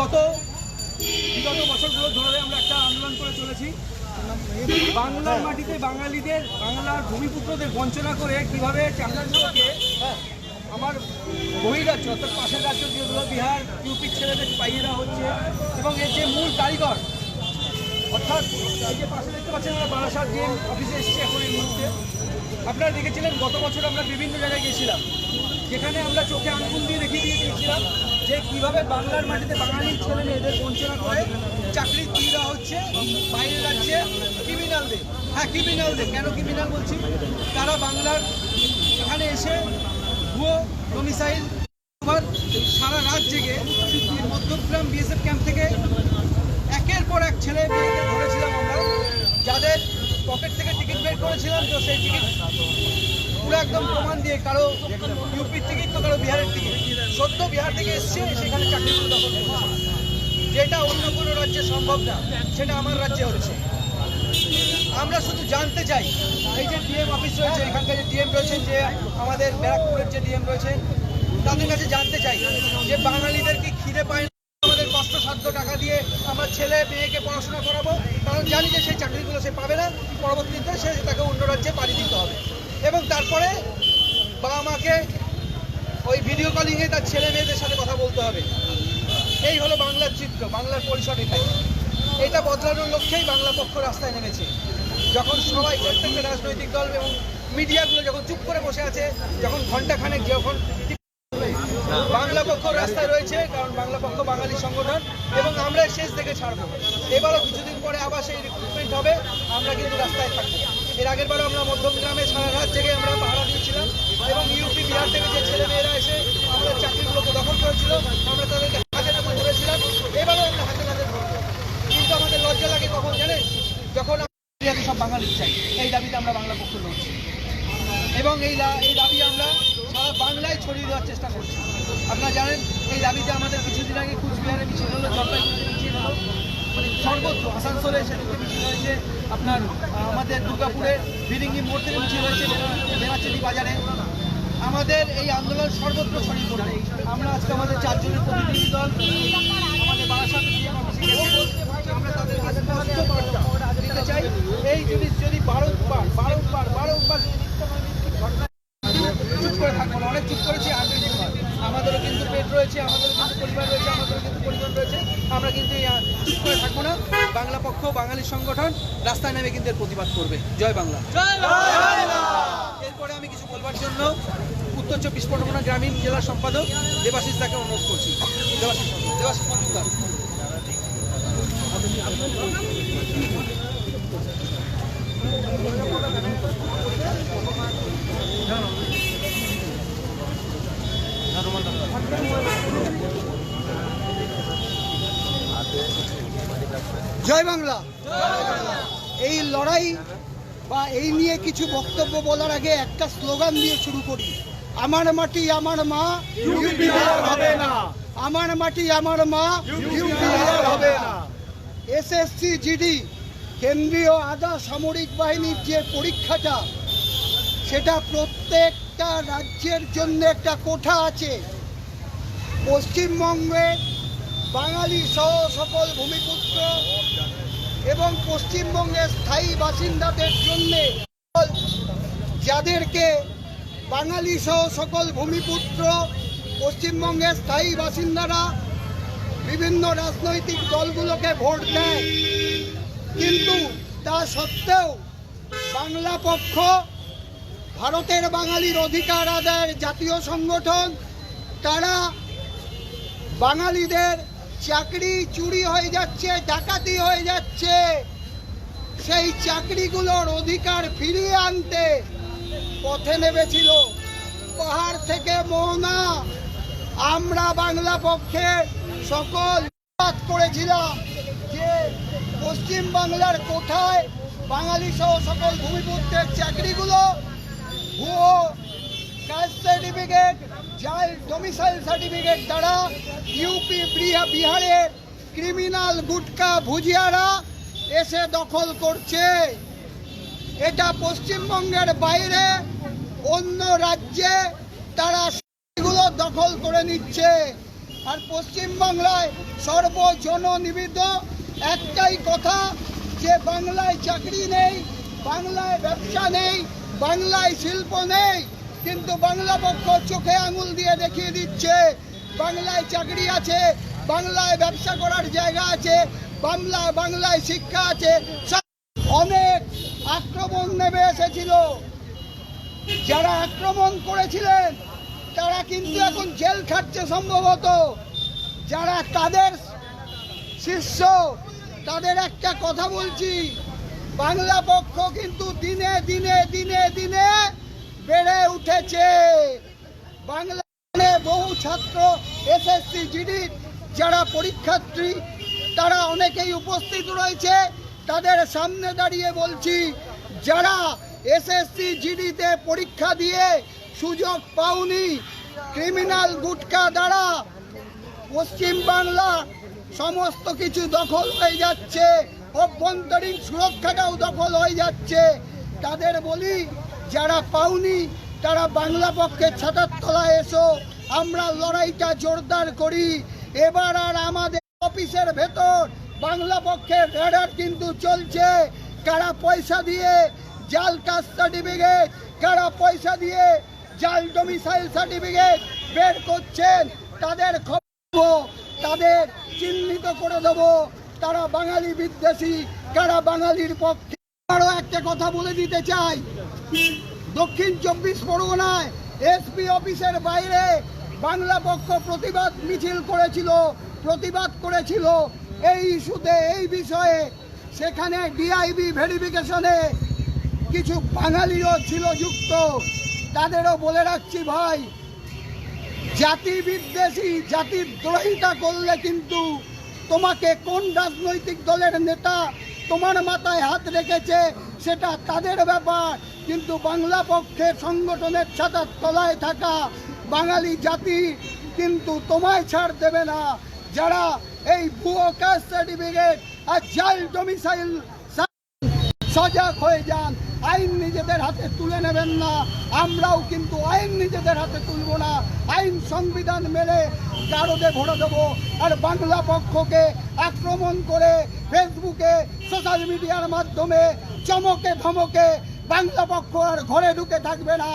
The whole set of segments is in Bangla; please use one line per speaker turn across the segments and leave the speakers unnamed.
গত বিগত বছরগুলো ধরে আমরা একটা আন্দোলন করে চলেছি। বাংলার মাটিতে বাঙালিদের, বাংলার ভূমিপুত্রদের বঞ্চনা করে কীভাবে চাকরিগুলোকে আমার বহিরাজ্য অর্থাৎ পাশের রাজ্য যেগুলো বিহার ইউপির ছেলেদের পাইয়ে দেওয়া হচ্ছে এবং এর যে মূল কারিগর, অর্থাৎ এই যে পাশে দেখতে পাচ্ছেন আমরা বারাসাত যে অফিসে এসেছি এখন এই মুহূর্তে, আপনারা দেখেছিলেন গত বছর আমরা বিভিন্ন জায়গায় গেছিলাম যেখানে আমরা চোখে আঙ্গুল দিয়ে দেখিয়ে দিয়ে দিয়েছিলাম। যে কীভাবে বাংলার মাটিতে বাঙালির ছেলে মেয়েদের বঞ্চনা করে চাকরি দিয়ে দেওয়া হচ্ছে বাইরের রাজ্যে ক্রিমিনালদের হ্যাঁ ক্রিমিনালদের কেন ক্রিমিনাল বলছি? তারা বাংলার এখানে এসে ভুয়ো ডোমিসাইল সারা রাত জেগে মধ্যগ্রাম বিএসএফ ক্যাম্প থেকে একের পর এক ছেলে মেয়েদের ধরেছিলাম আমরা, যাদের পকেট থেকে টিকিট বের করেছিলাম, তো সেই টিকিট পুরো একদম প্রমাণ দিয়ে কারও ইউপির টিকিট তো কারও বিহারের টিকিট সদ্য বিহার থেকে এসছে, সেখানে চাকরিগুলো দখল করেছে। যেটা অন্য কোনো রাজ্যে সম্ভব না, সেটা আমার রাজ্যে হচ্ছে। আমরা শুধু জানতে চাই, এই যে ডিএম অফিস রয়েছে, এখানকার যে ডিএম রয়েছেন যে আমাদের ব্যারাকপুরের যে ডিএম রয়েছেন তাদের কাছে জানতে চাই যে বাঙালিদের কি খিদে পায় না? আমাদের কষ্টসাধ্য টাকা দিয়ে আমরা ছেলে, মেয়েকে পড়াশোনা করাবো কারণ জানি যে সেই চাকরিগুলো সে পাবে না, পরবর্তীতে সে তাকে অন্য রাজ্যে পাড়ি দিতে হবে। এবং তারপরে বাবা মাকে ওই ভিডিও কলিংয়ে তার ছেলে মেয়েদের সাথে কথা বলতে হবে। এই হলো বাংলার চিত্র, বাংলার পরিসর এটাই। এটা বদলানোর লক্ষ্যেই বাংলা পক্ষ রাস্তায় নেমেছে। যখন সবাই প্রত্যেকটা রাজনৈতিক দল এবং মিডিয়াগুলো যখন চুপ করে বসে আছে, যখন ঘন্টাখানেক যখন বাংলা পক্ষ রাস্তায় রয়েছে, কারণ বাংলা পক্ষ বাঙালি সংগঠন, এবং আমরা শেষ থেকে ছাড়বো। এবারও কিছুদিন পরে আবার সেই রিক্রুটমেন্ট হবে, আমরা কিন্তু রাস্তায় থাকব। এর আগের বারও আমরা মধ্যমগ্রামে সারা জেগে আমরা পাহারা দিয়েছিলাম এবং ইউপি বিহার থেকে যে ছেলে মেয়েরা এসে আমাদের চাকরিগুলোকে দখল করেছিল আমাদের লজ্জা লাগে কখন যখন চাই এই দাবিতে আমরা বাংলা এবং এই দাবি আমরা বাংলায় ছড়িয়ে দেওয়ার চেষ্টা করছি আপনারা জানেন এই দাবিতে আমাদের কিছুদিন আগে কুচবিহারে মিছিল হলো জলপাইগুড়িতে মানে আসানসোলে সেদিকে মিছিল আপনার আমাদের দুর্গাপুরে বিরিঙ্গি মোড় থেকে মিছিল হয়েছে বাজারে। আমাদের এই আন্দোলন সর্বত্র ছড়িয়ে পড়বে। আমরা আজকে আমাদের চারজনের প্রতিনিধি দল, আমাদের এই জিনিস যদি বারংবার বারংবার বারংবার অনেক আমাদেরও কিন্তু রয়েছে কিন্তু পরিবার রয়েছে কিন্তু রয়েছে। আমরা কিন্তু করে থাকব না। বাংলা পক্ষ, বাঙালি সংগঠন রাস্তায় নেমে কিন্তু প্রতিবাদ করবে। জয় বাংলা। এরপরে আমি কিছু বলবার জন্য উত্তর চব্বিশ পরগনা গ্রামীণ জেলা সম্পাদক দেবাশিস দাকে অনুরোধ করছি।
জয় বাংলা। এই লড়াই বা এই নিয়ে কিছু বক্তব্য বলার আগে একটা স্লোগান দিয়ে শুরু করি। আমার মাটি আমার মা হবে না। আমার মাটি আমার মা হবে না। এসএসসি জিডি কেন্দ্রীয় আধা সামরিক বাহিনীর যে পরীক্ষাটা সেটা প্রত্যেকটা রাজ্যের জন্য একটা কোঠা আছে। পশ্চিমবঙ্গে বাঙালি সহ সকল ভূমিপুত্র এবং পশ্চিমবঙ্গের স্থায়ী বাসিন্দাদের জন্য যাদেরকে বাঙালি সহ সকল ভূমিপুত্র, পশ্চিমবঙ্গের স্থায়ী বাসিন্দারা বিভিন্ন রাজনৈতিক দলগুলোকে ভোট দেয়। কিন্তু তা সত্ত্বেও বাংলা পক্ষ ভারতের বাঙালির অধিকার আদায়ের জাতীয় সংগঠন, তারা বাঙালিদের চাকরি চুরি হয়ে যাচ্ছে, ডাকাতি হয়ে যাচ্ছে। সেই চাকরিগুলোর অধিকার ফিরিয়ে আনতে পথে নেমেছিল পাহাড় থেকে মোহনা। আমরা বাংলা পক্ষে সকল করেছিলাম যে পশ্চিম বাংলার কোঠায় বাঙালি সহ সকল ভূমিপুত্রের চাকরিগুলো, ভুয়ো কাস্ট সার্টিফিকেট, জাল ডোমিসাইল সার্টিফিকেট দ্বারা ইউপি বিহা- বিহারের ক্রিমিনাল গুটকা ভুজিয়ারা এসে দখল করছে। এটা পশ্চিমবঙ্গের বাইরে অন্য রাজ্যে তারা গুলো দখল করে নিচ্ছে। আর পশ্চিমবাংলায় সর্বজননিবিদ একটাই কথা যে বাংলায় চাকরি নেই, বাংলায় ব্যবসা নেই, বাংলায় শিল্প নেই। কিন্তু বাংলা পক্ষ চোখে আঙুল দিয়ে দেখিয়ে দিচ্ছে, বাংলায় চাকরি আছে, বাংলায় ব্যবসা করার জায়গা আছে, বাংলা, বাংলায় শিক্ষা আছে। অনেক আক্রমণ নেমে এসেছিল। যারা আক্রমণ করেছিলেন, তারা কিন্তু এখন জেল খাটছে সম্ভবত। যারা তাদের শিষ্য, তাদের একটা কথা বলছি, বাংলা পক্ষ কিন্তু দিনে দিনে দিনে দিনে বেড়ে উঠেছে। বাংলা বহু ছাত্র এসএসসি, জিডি যারা পরীক্ষার্থী, তারা অনেকেই উপস্থিত রয়েছে। তাদের সামনে দাঁড়িয়ে বলছি, যারা এসএসসি, জিডিতে পরীক্ষা দিয়ে সুযোগ পাওনি, ক্রিমিনাল গুটকা দ্বারা পশ্চিম বাংলা সমস্ত কিছু দখল হয়ে যাচ্ছে, অভ্যন্তরীণ সুরক্ষাটাও দখল হয়ে যাচ্ছে। তাদের বলি যারা পাওনি, তারা বাংলা পক্ষের ছাতার তলায় এসো। আমরা লড়াইটা জোরদার করি। এবার আর আমাদের অফিসের ভেতর বাংলা পক্ষের রেডার কিন্তু চলছে। কারা পয়সা দিয়ে জাল কাস্ট সার্টিফিকেট কারা পয়সা দিয়ে জাল ডোমিসাইল সার্টিফিকেট বের করছেন, তাদের খবর তাদের চিহ্নিত করে দেবো। তারা বাঙালি বিদ্বেষী, কারা বাঙালির পক্ষে একটা কথা বলে দিতে চাই। দক্ষিণ চব্বিশ পরগনায় এসপি অফিসের বাইরে বাংলা পক্ষ প্রতিবাদ মিছিল করেছিল, প্রতিবাদ করেছিল। এই ইস্যুতে, এই বিষয়ে সেখানে ডিআইবি ভেরিফিকেশনে কিছু বাঙালিও ছিল যুক্ত। তাদেরও বলে রাখছি ভাই জাতি বিদ্বেষী জাতির দ্রোহিতা করলে কিন্তু তোমাকে কোন রাজনৈতিক দলের নেতা তোমার মাথায় হাত রেখেছে সেটা তাদের ব্যাপার। কিন্তু বাংলা পক্ষের সংগঠনের ছাতার তলায় থাকা বাঙালি জাতি কিন্তু তোমায় ছাড় দেবে না। যারা এই ভুয়ো কাস্ট সার্টিফিকেট আর জাল ডোমিসাইল সজাগ হয়ে যান। আইন নিজেদের হাতে তুলে নেবেন না। আমরাও কিন্তু আইন নিজেদের হাতে তুলব না। আইন সংবিধান মেনে গারদে ভরে দেবো। আর বাংলা পক্ষকে আক্রমণ করে ফেসবুকে সোশ্যাল মিডিয়ার মাধ্যমে চমকে ধমকে বাংলা পক্ষ আর ঘরে ঢুকে থাকবে না।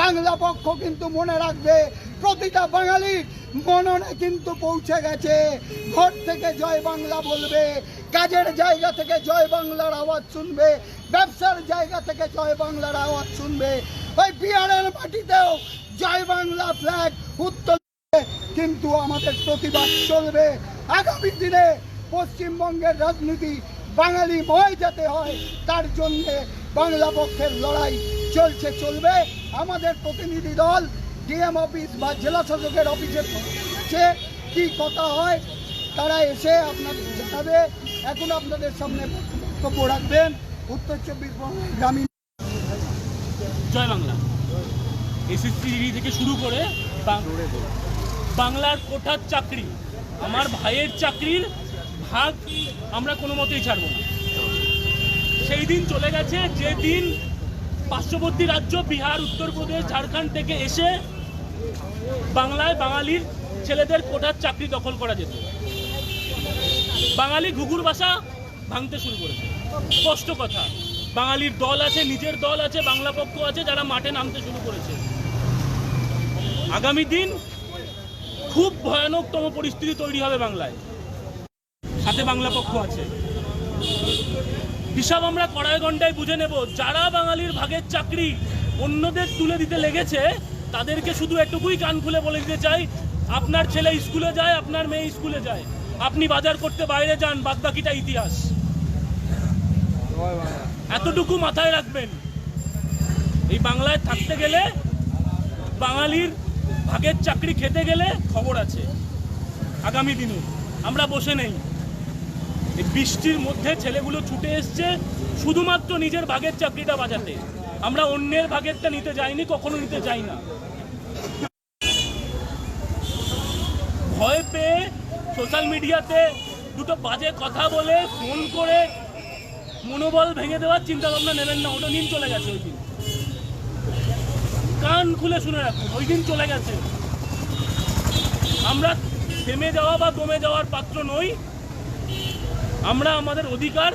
বাংলা পক্ষ কিন্তু মনে রাখবে, প্রতিটা বাঙালির মননে কিন্তু পৌঁছে গেছে। ঘর থেকে জয় বাংলা বলবে, কাজের জায়গা থেকে জয় বাংলার আওয়াজ শুনবে, ব্যবসার জায়গা থেকে জয় বাংলার আওয়াজ শুনবে। ওই বিহারের মাটিতেও জয় বাংলা ফ্ল্যাগ উত্তর কিন্তু আমাদের প্রতিবাদ চলবে। আগামী দিনে পশ্চিমবঙ্গের রাজনীতি বাঙালি ময় যাতে হয়, তার জন্যে বাংলা পক্ষের লড়াই চলছে, চলবে। আমাদের প্রতিনিধি দল, ডিএম অফিস বা জেলা শাসকের অফিসে পৌঁছে কি কথা হয়, তারা এসে আপনাদের জানাবে। এখন আপনাদের সামনে বক্তব্য রাখবেন উত্তর চব্বিশ পরগনা গ্রামীণ
জয় বাংলা। এসএসসি থেকে শুরু করে বাংলার কোঠার চাকরি, আমার ভাইয়ের চাকরির ভাগ আমরা কোনো মতেই ছাড়ব না। সেই দিন চলে গেছে, যেদিন পার্শ্ববর্তী রাজ্য বিহার উত্তরপ্রদেশ ঝাড়খণ্ড থেকে এসে বাংলায় বাঙালির ছেলেদের কোঠার চাকরি দখল করা যেত। বাঙালি ঘুঘুর বাসা ভাঙতে শুরু করেছে। স্পষ্ট কথা, বাঙালির দল আছে, নিজের দল আছে, বাংলা পক্ষ আছে, যারা মাঠে নামতে শুরু করেছে। আগামী দিন খুব ভয়ানকতম পরিস্থিতি তৈরি হবে বাংলায়। সাথে বাংলা পক্ষ আছে। হিসাব আমরা কড়াই ঘন্টায় বুঝে নেব, যারা বাঙালির ভাগের চাকরি অন্যদের তুলে দিতে লেগেছে, তাদেরকে শুধু এটুকুই কান খুলে বলে দিতে চাই, আপনার ছেলে স্কুলে যায়, আপনার মেয়ে স্কুলে যায়। আপনি বাজার করতে বাইরে যান, বাদবাকিটা ইতিহাস। এতটুকু মাথায় রাখবেন। এই বাংলায় থাকতে গেলে, বাঙালির ভাগের চাকরি খেতে গেলে খবর আছে। আগামী দিনে আমরা বসে নেই। বৃষ্টির মধ্যে ছেলেগুলো ছুটে এসছে শুধুমাত্র নিজের ভাগের চাকরিটা বাজাতে আমরা অন্যের ভাগেরটা নিতে যাইনি, কখনো নিতে যাই না। ভয় পেয়ে সোশ্যাল মিডিয়াতে দুটো বাজে কথা বলে, ফোন করে মনোবল ভেঙে দেওয়ার চিন্তা ভাবনা নেবেন না, ওটা দিন চলে গেছে ওই দিন। কান খুলে শুনে রাখুন, ওই দিন চলে গেছে। আমরা থেমে যাওয়া বা দমে যাওয়ার পাত্র নই। আমরা আমাদের অধিকার